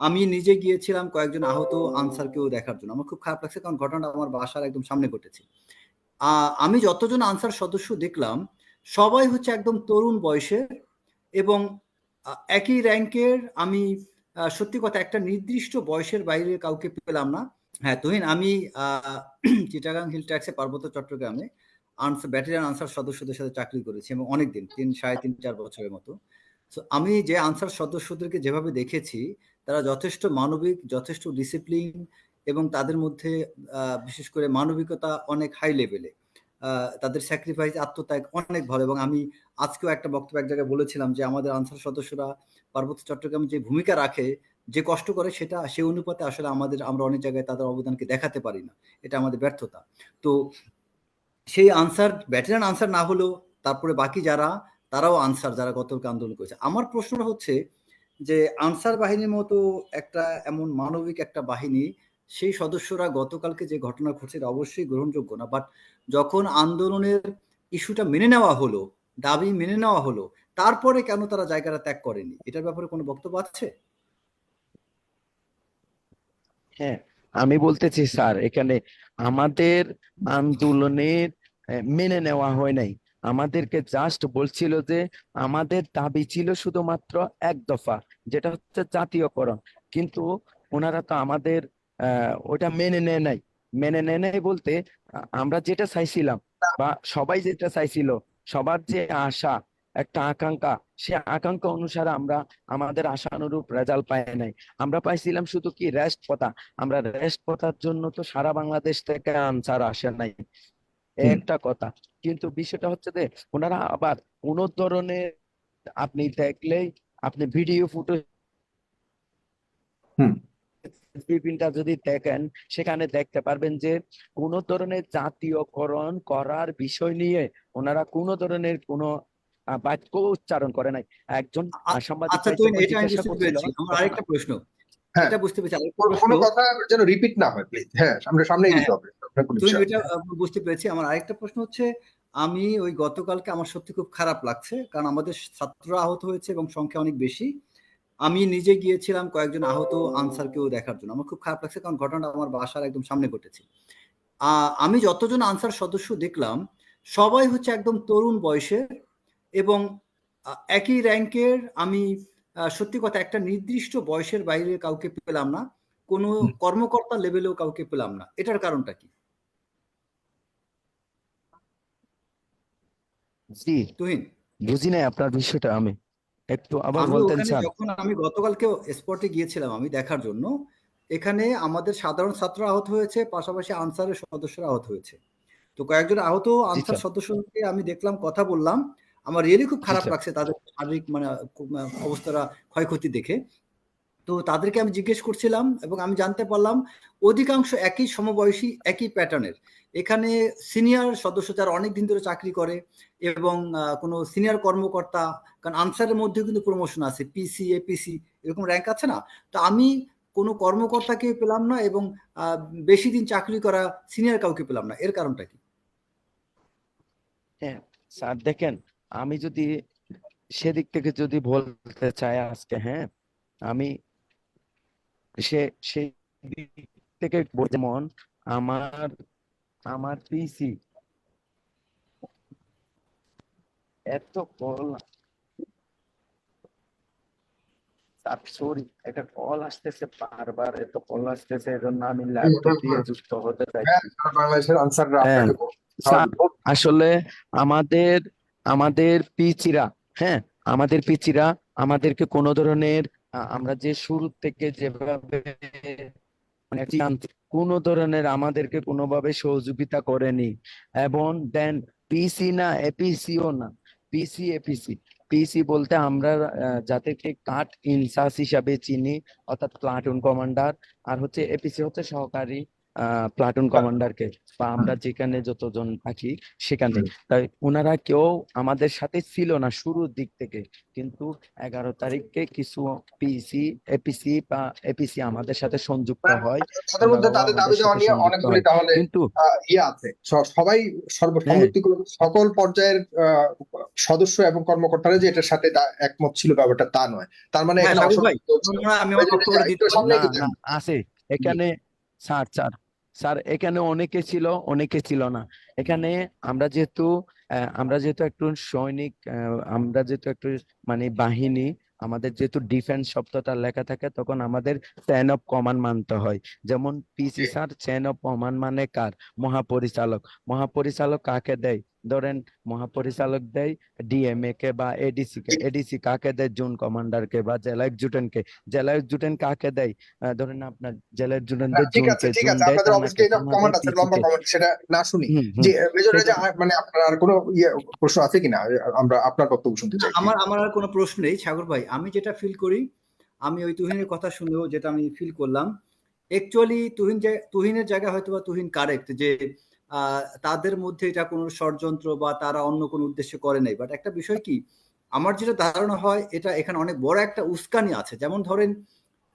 আমি নিজে গিয়েছিলাম, কয়েকজন আহত আনসারকেও দেখার জন্য। আমার খুব খারাপ লাগছে কারণ ঘটনাটা আমার বাসার একদম সামনে ঘটেছে। আমি যতজন আনসার সদস্য দেখলাম, সবাই হচ্ছে একদম তরুণ বয়সের এবং একই র্যাঙ্কের আমি সত্যি কথা একটা নির্দিষ্ট বয়সের বাইরে কাউকে পেলাম না। হ্যাঁ তুহিন, আমি চিটাগাং হিল ট্যাক্সে পার্বত্য চট্টগ্রামে আনসার, ব্যাটালিয়ান আনসার সদস্যদের সাথে চাকরি করেছি এবং অনেকদিন, তিন, সাড়ে তিন, চার বছরের মতো। তো আমি যে আনসার সদস্যদেরকে যেভাবে দেখেছি তারা যথেষ্ট মানবিক, যথেষ্ট ডিসিপ্লিন এবং তাদের মধ্যে বিশেষ করে মানবিকতা অনেক হাই লেভেলে তাদের স্যাক্রিফাইস আত্মত্যাগ অনেক ভালো এবং আমি আজকেও একটা বক্তব্য এক জায়গায় বলেছিলাম যে আমাদের আনসার সদস্যরা পার্বত্য চট্টগ্রামে যে ভূমিকা রাখে, যে কষ্ট করে সেটা সে অনুপাতে আসলে আমাদের, আমরা অনেক জায়গায় তাদের অবদানকে দেখাতে পারি না। এটা আমাদের ব্যর্থতা। তো সেই আনসার ব্যাটালিয়ান আনসার না হলেও তারপরে বাকি যারা, তারাও আনসার যারা গতকাল আন্দোলন করেছে। আমার প্রশ্নটা হচ্ছে যে আনসার বাহিনীর মতো একটা এমন মানবিক একটা বাহিনী, সেই সদস্যরা গতকালকে যে ঘটনা ঘটছে অবশ্যই গ্রহণযোগ্য না। বাট যখন আন্দোলনের ইস্যুটা মেনে নেওয়া হলো, দাবি মেনে নেওয়া হলো, তারপরে কেন তারা জায়গাটা ত্যাগ করেনি? এটার ব্যাপারে কোনো বক্তব্য আছে? হ্যাঁ আমি বলতেছি স্যার, এখানে আমাদের আন্দোলনের মেনে নেওয়া হয় নাই। আমাদেরকে জাস্ট বলছিল যে, আমাদের দাবি ছিল শুধুমাত্র এক দফা, যেটা হচ্ছে জাতীয়করণ। কিন্তু ওনারা তো আমাদের ওটা মেনে নেয় নাই। মেনে নেয় নাই বলতে আমরা যেটা চাইছিলাম বা সবাই যেটা চাইছিল, সবার যে আশা, একটা আকাঙ্ক্ষা, সে আকাঙ্ক্ষা অনুসারে আমরা আমাদের আশানুরূপ রেজাল্ট পাই নাই। আমরা পাইছিলাম শুধু কি রেস্ট পথা আমরা রেস্ট পথার জন্য তো সারা বাংলাদেশ থেকে আনসার আসে নাই। একটা কথা কিন্তু বিষয়টা হচ্ছে যে ওনারা আবার কোন ধরনের আপনি দেখলেই আপনি ভিডিও ফুটো হুম। টিফিনটা যদি দেখেন সেখানে দেখতে পারবেন যে কোন ধরনের জাতীয়করণ করার বিষয় নিয়ে ওনারা কোন ধরনের কোন বাক্য উচ্চারণ করে নাই একজন সাংবাদিক আচ্ছা ভাই এটা জিজ্ঞাসা বুঝতে আমার আরেকটা প্রশ্ন। এটা বুঝতে পেরেছি। কোন- কথা যেন রিপিট না হয় প্লিজ হ্যাঁ আমরা সামনে হ্যাঁ। হবে। এটা বুঝতে পেরেছি। আমার আরেকটা প্রশ্ন হচ্ছে আমি ওই গতকালকে আমার সত্যি খুব খারাপ লাগছে কারণ আমাদের ছাত্ররা আহত হয়েছে এবং সংখ্যা অনেক বেশি। আমি নিজে গিয়েছিলাম কয়েকজন আহত আনসারকেও দেখার জন্য। আমার খুব খারাপ লাগছে কারণ ঘটনাটা আমার বাসার একদম সামনে ঘটেছে। আহ, আমি যতজন আনসার সদস্য দেখলাম সবাই হচ্ছে একদম তরুণ বয়সের এবং একই র্যাঙ্কের আমি সত্যি কথা একটা নির্দিষ্ট বয়সের বাইরে কাউকে পেলাম না কোনো কর্মকর্তা লেভেলেও কাউকে পেলাম না। এটার কারণটা কি? জি। তুহিন। বুঝি নাই আপনার বিষয়টা আমি। একটু আবার বলতেন স্যার। যখন আমি গতকালকে স্পটে গিয়েছিলাম আমি দেখার জন্য এখানে আমাদের সাধারণ ছাত্র আহত হয়েছে পাশাপাশি আনসারের সদস্যরা আহত হয়েছে। তো কয়েকজন আহত আনসার। সদস্যকে আমি দেখলাম কথা বললাম। আমার রিয়েলি খুব খারাপ লাগছে তাদের শারীরিক মানে অবস্থাটা ক্ষয়ক্ষতি দেখে। তো তাদেরকে আমি জিজ্ঞেস করছিলাম এবং আমি জানতে পারলাম অধিকাংশ একই সমবয়সী একই প্যাটার্নের এখানে সিনিয়র সদস্য যারা অনেক দিন ধরে চাকরি করে এবং কোনো সিনিয়র কর্মকর্তা কারণ আনসারের মধ্যে কিন্তু প্রমোশন আছে পিসি এপিসি এরকম র্যাঙ্ক আছে না? তো আমি কোনো কর্মকর্তাকে পেলাম না এবং বেশি দিন চাকরি করা সিনিয়র কাউকে পেলাম না। এর কারণটা কি? হ্যাঁ স্যার দেখেন আমি যদি সেদিক থেকে যদি বলতে চাই আজকে হ্যাঁ আমি সে সেই দিক থেকে যেমন আমার আমার পিসি এত কল সরি একটা কল আসতেছে বারবার এত কল আসতেছে এজন্য আমি ল্যাপটপ দিয়ে যুক্ত হতে চাই হ্যাঁ, বাংলাদেশের আনসাররা হ্যাঁ। আসলে আমাদের আমাদের পিচিরা হ্যাঁ? আমাদের পিচিরা আমাদেরকে কোনো ধরনের আমরা যে শুরু থেকে যেভাবে মানে কোনো ধরনের আমাদেরকে কোনোভাবে সহযোগিতা করেনি। এবং দেন পিসি না, এপিসিও না, পিসি, এপিসি। পিসি বলতে আমরা যাদেরকে কাট ইনচার্জ হিসাবে চিনি, অর্থাৎ প্লাটুন কমান্ডার, আর হচ্ছে এপিসি হচ্ছে সহকারী প্লাটুন কমান্ডারকে বা আমরা যেখানে যতজন থাকি। সেখানে তাই ওনারা কেউ আমাদের সাথে ছিল না শুরুর দিক থেকে। কিন্তু এগারো তারিখে কিছু পিসি এপিসি বা এপিসি আমাদের সাথে সংযুক্ত হয় তাদের মধ্যে তাদের দাবি দেওয়া নিয়ে অনেকগুলি তাহলে কিন্তু ইয়ে আছে। সবাই সর্বসম্মতিক্রমে সকল পর্যায়ের আহ, সদস্য এবং কর্মকর্তারা যে এটার সাথে একমত ছিল ব্যাপারটা তা নয়। তার মানে হ্যাঁ, হয় আমি। আছে। এখানে স্যার স্যার স্যার এখানে অনেকে ছিল অনেকে ছিল না। এখানে আমরা যেহেতু আমরা যেহেতু একটু সৈনিক আমরা যেহেতু একটু মানে বাহিনী আমাদের যেহেতু ডিফেন্স শব্দটা লেখা থাকে তখন আমাদের চেন অফ কমান্ড মানতে হয়। যেমন PC sir chain of command মানে কার? মহাপরিচালক। মহাপরিচালক কাকে দেয়? ধরেন মহাপরিচালক দেয় ডিএমএ কে বা এডিসি কে এডিসি কাকে দেয়? জোন কমান্ডার কে বা জেলা এক্সিকিউটেন্ট কে। জেলা এক্সিকিউটেন্ট কাকে দেয়? ধরেন আপনার জেলা এক্সিকিউটেন্ট না, ঠিক আছে ঠিক আছে। আপনাদের অফিসে এটা কমান্ড আছে লম্বা কমান্ড সেটা না শুনি। যে মেজর রেজা মানে আপনার আর কোনো ইয়ে প্রশ্ন আছে কিনা? আমরা আপনার বক্তব্য শুনতে চাই। আমার আমার আর কোনো প্রশ্ন নেই সাগর ভাই। আমি যেটা ফিল করি আমি ওই তুহিনের কথা শুনেও যেটা আমি ফিল করলাম অ্যাকচুয়ালি তুহিন যে তুহিনের জায়গায় হয়তো বা তুহিন কারেক্ট যে তাদের মধ্যে এটা কোনো ষড়যন্ত্র বা তারা অন্য কোনো উদ্দেশ্যে করে নাই। বাট একটা বিষয় কি? আমার যেটা ধারণা হয় এটা এখানে অনেক বড় একটা উস্কানি আছে। যেমন ধরেন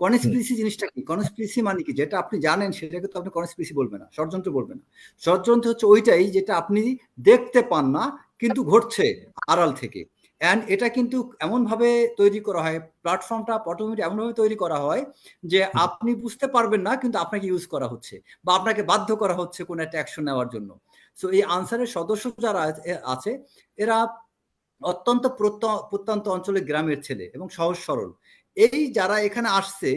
কনস্পিরিসি জিনিসটা কি? কনস্পিরিসি মানে কি? যেটা আপনি জানেন সেটাকে তো আপনি কনস্পিরিসি বলবেন না ষড়যন্ত্র বলবেন না। ষড়যন্ত্র হচ্ছে ওইটাই যেটা আপনি দেখতে পান না কিন্তু ঘটছে আড়াল থেকে। অ্যান্ড এটা কিন্তু এমনভাবে তৈরি করা হয় প্ল্যাটফর্মটা পটমিটি এমনভাবে তৈরি করা হয় যে আপনি বুঝতে পারবেন না কিন্তু আপনাকে ইউজ করা হচ্ছে বা আপনাকে বাধ্য করা হচ্ছে কোনো একটা অ্যাকশন নেওয়ার জন্য। সো এই আনসারের সদস্য যারা আছে- এরা অত্যন্ত প্রত্য- প্রত্যন্ত অঞ্চলে গ্রামের ছেলে এবং সহজ সরল। এই যারা এখানে আসছে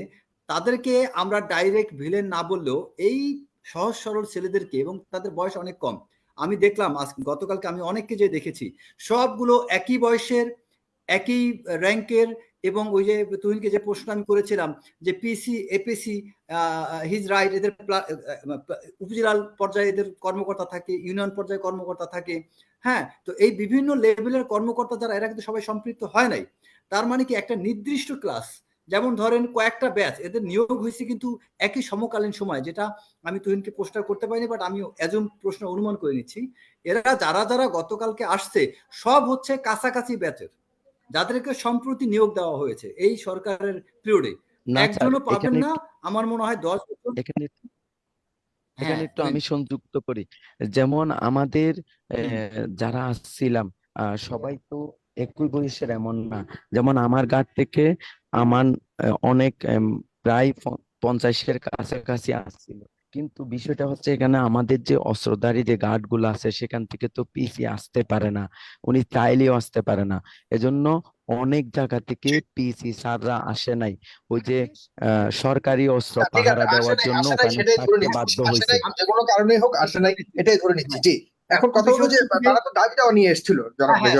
তাদেরকে আমরা ডাইরেক্ট ভিলেন না বললেও এই সহজ সরল ছেলেদেরকে এবং তাদের বয়স অনেক কম আমি দেখলাম আজ, গতকালকে আমি অনেককে যে দেখেছি, সবগুলো একই বয়সের, একই র্যাঙ্কের এবং ওই যে তুহিনকে যে প্রশ্ন আমি করেছিলাম যে পিসি, এপিসি হিজ রাইট, এদের উপজেলার পর্যায়ে এদের কর্মকর্তা থাকে, ইউনিয়ন পর্যায়ে কর্মকর্তা থাকে হ্যাঁ তো এই বিভিন্ন লেভেলের কর্মকর্তা যারা, এরা কিন্তু সবাই সম্পৃক্ত হয় নাই। তার মানে কি একটা নির্দিষ্ট ক্লাস যেমন ধরেন কয়েকটা ব্যাচ এদের নিয়োগ হয়েছে কিন্তু একই সমকালীন সময় যেটা আমি তুহিনকে প্রশ্ন করতে পারিনি বাট আমি এজম প্রশ্ন অনুমান করে নিচ্ছি। এরা যারা যারা গতকালকে আসছে সব হচ্ছে কাছাকাছি ব্যাচের যাদেরকে সম্প্রতি নিয়োগ দেওয়া হয়েছে এই সরকারের পিরিয়ডে একজনও পাবেন না আমার মনে হয় দশ বছর এখানে হ্যাঁ এখানে একটু আমি সংযুক্ত করি। যেমন আমাদের আহ, যারা আসছিলাম আহ, সবাই তো একই বয়সের এমন না। যেমন আমার গার্ড থেকে আমার অনেক প্রায় পঞ্চাশের কাছাকাছি আসছিল। কিন্তু বিষয়টা হচ্ছে এখানে আমাদের যে অস্ত্রধারী যে গার্ডগুলো আছে সেখান থেকে তো পিসি আসতে পারে না। উনি চাইলেও আসতে পারে না। এজন্য অনেক জায়গা থেকে পিসি স্যাররা আসে নাই। ওই যে আহ, সরকারি অস্ত্র পাহারা দেওয়ার জন্য ওখানে থাকতে বাধ্য হয়েছে। কোনো কারণেই হোক আসে নাই এটাই ধরে নিচ্ছি। জি। এখন কথা হলো যে তারা তো দাবি দেওয়া নিয়ে এসেছিল হ্যাঁ, হ্যাঁ,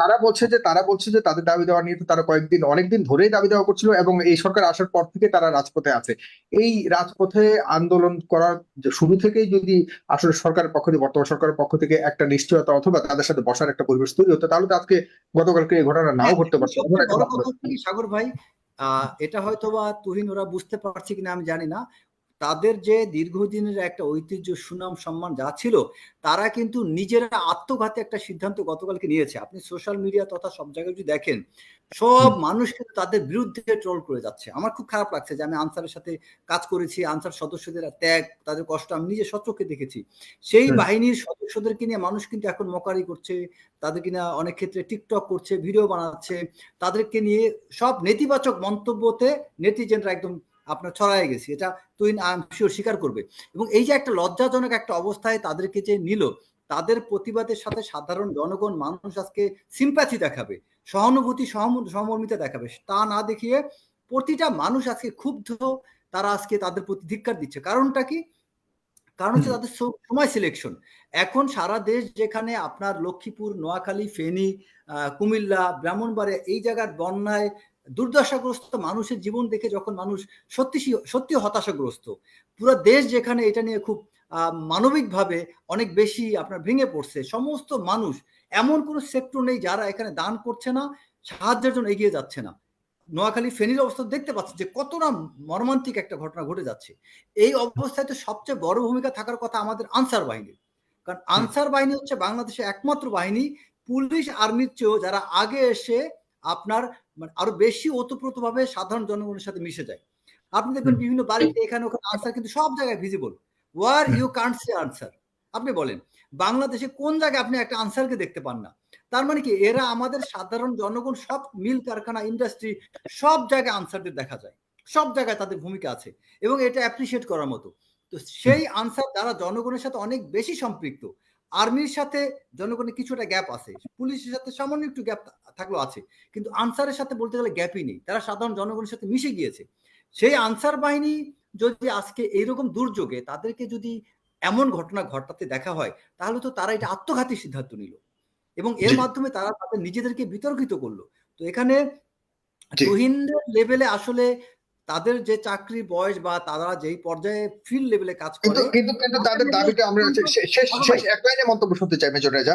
তারা বলছে যে তারা বলছে যে তাদের দাবি দেওয়া নিয়ে তারা কয়েকদিন অনেকদিন ধরেই দাবি দেওয়া করছিল এবং এই সরকার আসার পর থেকে তারা রাজপথে আছে। এই রাজপথে আন্দোলন করার শুরু থেকেই যদি আসলে সরকারের পক্ষ থেকে বর্তমান সরকারের পক্ষ থেকে একটা নিশ্চয়তা অথবা তাদের সাথে বসার একটা পরিবেশ তৈরি হতো তাহলে তো আজকে গতকালকে এই ঘটনা নাও ঘটতে পারতো। কি সাগর ভাই? আহ, এটা হয়তো বা তুহিন ওরা বুঝতে পারছে কিনা আমি জানি না। তাদের যে দীর্ঘদিনের একটা ঐতিহ্য সুনাম সম্মান যা ছিল তারা কিন্তু নিজেরা আত্মঘাতী একটা সিদ্ধান্ত গতকালকে নিয়েছে। আপনি সোশ্যাল মিডিয়া তথা সব জায়গায় যদি দেখেন সব মানুষ কিন্তু তাদের বিরুদ্ধে ট্রোল করে যাচ্ছে। আমার খুব খারাপ লাগছে যে আমি আনসারের সাথে কাজ করেছি আনসার সদস্যদের ত্যাগ তাদের কষ্ট আমি নিজে সচক্ষে দেখেছি। সেই বাহিনীর সদস্যদেরকে নিয়ে মানুষ কিন্তু এখন মকারি করছে তাদেরকে নিয়ে অনেক ক্ষেত্রে টিকটক করছে ভিডিও বানাচ্ছে তাদেরকে নিয়ে সব নেতিবাচক মন্তব্যতে নেটিজেনরা একদম আপনার ছড়ায় গেছি এটা তুই শিওর স্বীকার করবে। এবং এই যে একটা লজ্জাজনক একটা অবস্থায় তাদেরকে যে নিল তাদের প্রতিবাদের সাথে সাধারণ জনগণ মানুষ আজকে সিম্প্যাথি দেখাবে সহানুভূতি সহম- সহমর্মিতা দেখাবে। তা না দেখিয়ে প্রতিটা মানুষ আজকে ক্ষুব্ধ তারা আজকে তাদের প্রতি ধিক্কার দিচ্ছে। কারণটা কি? কারণ হচ্ছে তাদের সময় সিলেকশন এখন সারা দেশ যেখানে আপনার লক্ষ্মীপুর নোয়াখালী ফেনী কুমিল্লা ব্রাহ্মণবাড়িয়া এই জায়গার বন্যায় দুর্দশাগ্রস্ত মানুষের জীবন দেখে যখন মানুষ সত্যি সত্যি হতাশাগ্রস্ত পুরো দেশ যেখানে এটা নিয়ে খুব মানবিকভাবে অনেক বেশি আপনার ভেঙে পড়ছে সমস্ত মানুষ এমন কোনো সেক্টর নেই যারা এখানে দান করছে না সাহায্যের জন্য এগিয়ে যাচ্ছে না। নোয়াখালী ফেনীর অবস্থা দেখতে পাচ্ছেন যে কতটা মর্মান্তিক একটা ঘটনা ঘটে যাচ্ছে। এই অবস্থায় তো সবচেয়ে বড় ভূমিকা থাকার কথা আমাদের আনসার বাহিনীর কারণ আনসার বাহিনী হচ্ছে বাংলাদেশের একমাত্র বাহিনী পুলিশ আর্মির চেয়েও যারা আগে এসে আপনার মানে আরও বেশি ওতপ্রোতভাবে সাধারণ জনগণের সাথে মিশে যায়। আপনি দেখবেন বিভিন্ন বাড়িতে এখানে ওখানে আনসার কিন্তু সব জায়গায় visible where you can't say answer আপনি বলেন বাংলাদেশে কোন জায়গায় আপনি একটা আনসারকে দেখতে পান না? তার মানে কি এরা আমাদের সাধারণ জনগণ সব মিল কারখানা ইন্ডাস্ট্রি সব জায়গায় আনসারদের দেখা যায়। সব জায়গায় তাদের ভূমিকা আছে এবং এটা অ্যাপ্রিসিয়েট করার মতো। তো সেই আনসার যারা জনগণের সাথে অনেক বেশি সম্পৃক্ত। আর্মির সাথে জনগণের কিছুটা গ্যাপ আছে। পুলিশের সাথে সামান্য একটু গ্যাপ থাকলেও আছে। কিন্তু আনসারের সাথে বলতে গেলে গ্যাপই নেই। তারা সাধারণ জনগণের সাথে মিশে গিয়েছে। সেই আনসার বাহিনী যদি আজকে এইরকম দুর্যোগে তাদেরকে যদি এমন ঘটনা ঘটাতে দেখা হয় তাহলে তো তারা এটা আত্মঘাতী সিদ্ধান্ত নিল। এবং এর মাধ্যমে তারা তাদের নিজেদেরকে বিতর্কিত করল। তো এখানে। তুহিনদের লেভেলে আসলে তাদের যে চাকরি বয়স বা তারা যেই পর্যায়ে ফিল্ড লেভেলে কাজ করে কিন্তু কিন্তু তাদের দাবিটা আমরা শেষ শেষ এক লাইনে মন্তব্য শুনতে চাই মেজর রেজা।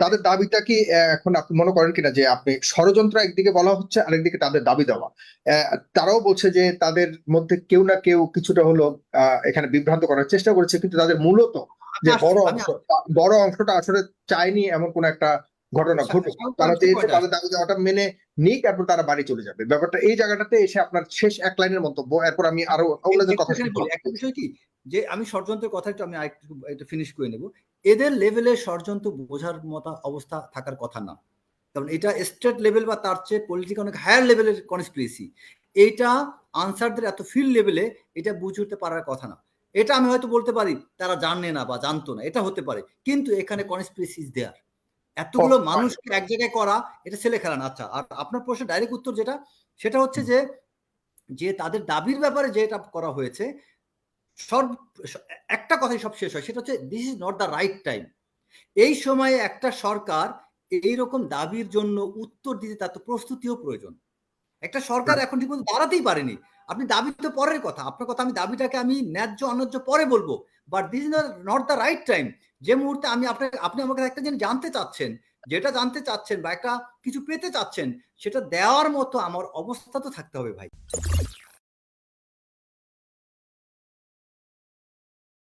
তাদের দাবিটা কি এখন আপনি মনে করেন কিনা যে আপনি ষড়যন্ত্র একদিকে বলা হচ্ছে আরেকদিকে তাদের দাবি দেওয়া? আহ, তারাও বলছে যে তাদের মধ্যে কেউ না কেউ কিছুটা হলো আহ, এখানে বিভ্রান্ত করার চেষ্টা করেছে কিন্তু তাদের মূলত যে বড় অংশ বড় অংশটা আসলে চায়নি এমন কোন একটা ঘটনা ঘটুক তারা চেয়েছে তাদের দাবি দেওয়াটা মেনে নিক এরপর তারা বাড়ি চলে যাবে। ব্যাপারটা এই জায়গাটাতে এসে আপনার শেষ এক লাইনের মন্তব্য এরপর আমি আরও অন্যদের কথা একটা বিষয় কি যে আমি ষড়যন্ত্রের কথা একটু আমি আরেকটু একটু ফিনিশ করে নেব। এদের লেভেলে ষড়যন্ত্র বোঝার মতো অবস্থা থাকার কথা না। কারণ এটা স্টেট লেভেল বা তার চেয়ে পলিটিক্যাল অনেক হায়ার লেভেলের কনস্পিরেসি এইটা আনসারদের এত ফিল্ড লেভেলে এটা বুঝে উঠতে পারার কথা না। এটা আমি হয়তো বলতে পারি তারা জানে না বা জানতো না এটা হতে পারে। কিন্তু এখানে কনস্পিরেসি ইজ দেয়ার এতগুলো মানুষকে এক জায়গায় করা এটা ছেলে খেলা না। আচ্ছা আর আপনার প্রশ্নের ডাইরেক্ট উত্তর যেটা সেটা হচ্ছে যে যে তাদের দাবির ব্যাপারে যেটা করা হয়েছে সব একটা কথাই সব শেষ হয় সেটা হচ্ছে this is not the right time এই সময়ে একটা সরকার এইরকম দাবির জন্য উত্তর দিতে তার তো প্রস্তুতিও প্রয়োজন। একটা সরকার এখন ঠিক মতো দাঁড়াতেই পারেনি। আপনি দাবি তো পরের কথা আপনার কথা আমি দাবিটাকে আমি ন্যায্য অন্যায্য পরে বলব but this is not the right time যে মুহূর্তে আমি আপনাকে, আপনি আমাকে একটা জিনিস জানতে চাচ্ছেন, যেটা জানতে চাচ্ছেন বা একটা কিছু পেতে চাচ্ছেন, সেটা দেওয়ার মতো আমার অবস্থা তো থাকতে হবে ভাই।